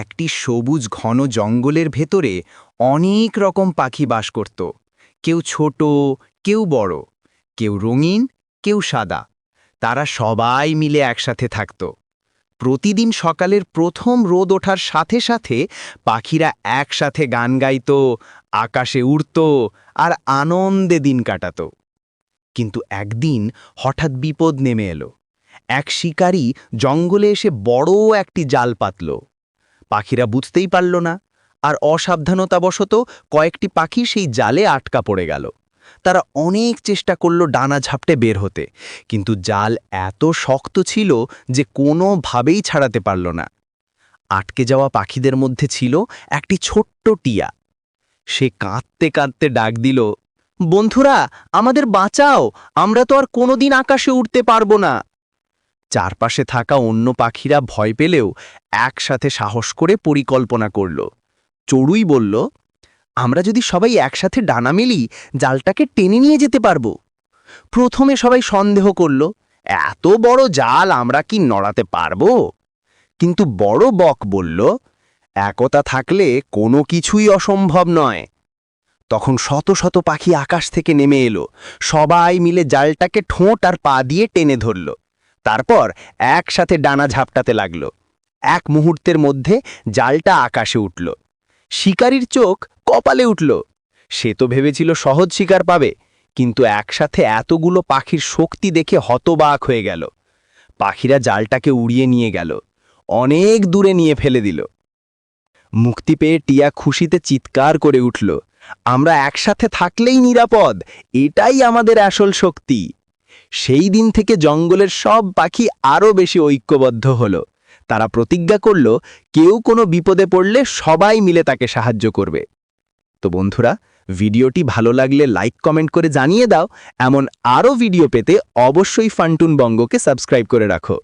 একটি সবুজ ঘন জঙ্গলের ভেতরে অনেক রকম পাখি বাস করত। কেউ ছোট, কেউ বড়, কেউ রঙিন, কেউ সাদা। তারা সবাই মিলে একসাথে থাকত। প্রতিদিন সকালের প্রথম রোদ ওঠার সাথে সাথে পাখিরা একসাথে গান গাইত, আকাশে উড়ত আর আনন্দে দিন কাটাত। কিন্তু একদিন হঠাৎ বিপদ নেমে এলো। এক শিকারী জঙ্গলে এসে বড় একটি জাল পাতল। পাখিরা বুঝতেই পারল না, আর অসাবধানতাবশত কয়েকটি পাখি সেই জালে আটকা পড়ে গেল। তারা অনেক চেষ্টা করল ডানা ঝাপটে বের হতে, কিন্তু জাল এত শক্ত ছিল যে কোনোভাবেই ছাড়াতে পারল না। আটকে যাওয়া পাখিদের মধ্যে ছিল একটি ছোট্ট টিয়া। সে কাঁদতে কাঁদতে ডাক দিল, বন্ধুরা, আমাদের বাঁচাও! আমরা তো আর কোনোদিন আকাশে উঠতে পারব না! চারপাশে থাকা অন্য পাখিরা ভয় পেলেও একসাথে সাহস করে পরিকল্পনা করল। চড়ুই বলল, আমরা যদি সবাই একসাথে ডানা মেলি, জালটাকে টেনে নিয়ে যেতে পারব। প্রথমে সবাই সন্দেহ করল, এত বড় জাল আমরা কি নড়াতে পারব? কিন্তু বড় বক বলল, একতা থাকলে কোনো কিছুই অসম্ভব নয়। তখন শত শত পাখি আকাশ থেকে নেমে এলো। সবাই মিলে জালটাকে ঠোঁট আর পা দিয়ে টেনে ধরল। তারপর একসাথে ডানা ঝাপটাতে লাগল। এক মুহূর্তের মধ্যে জালটা আকাশে উঠল। শিকারীর চোখ কপালে উঠল। সে তো ভেবেছিল সহজ শিকার পাবে, কিন্তু একসাথে এতগুলো পাখির শক্তি দেখে হতবাক হয়ে গেল। পাখিরা জালটাকে উড়িয়ে নিয়ে গেল। অনেক দূরে নিয়ে ফেলে দিল। মুক্তি পেয়ে টিয়া খুশিতে চিৎকার করে উঠল, আমরা একসাথে থাকলেই নিরাপদ। এটাই আমাদের আসল শক্তি। সেই দিন থেকে জঙ্গলের সব পাখি আরও বেশি ঐক্যবদ্ধ হল। তারা প্রতিজ্ঞা করল, কেউ কোনো বিপদে পড়লে সবাই মিলে তাকে সাহায্য করবে। তো বন্ধুরা, ভিডিওটি ভালো লাগলে লাইক, কমেন্ট করে জানিয়ে দাও। এমন আরও ভিডিও পেতে অবশ্যই ফান্টুন বঙ্গকে সাবস্ক্রাইব করে রাখো।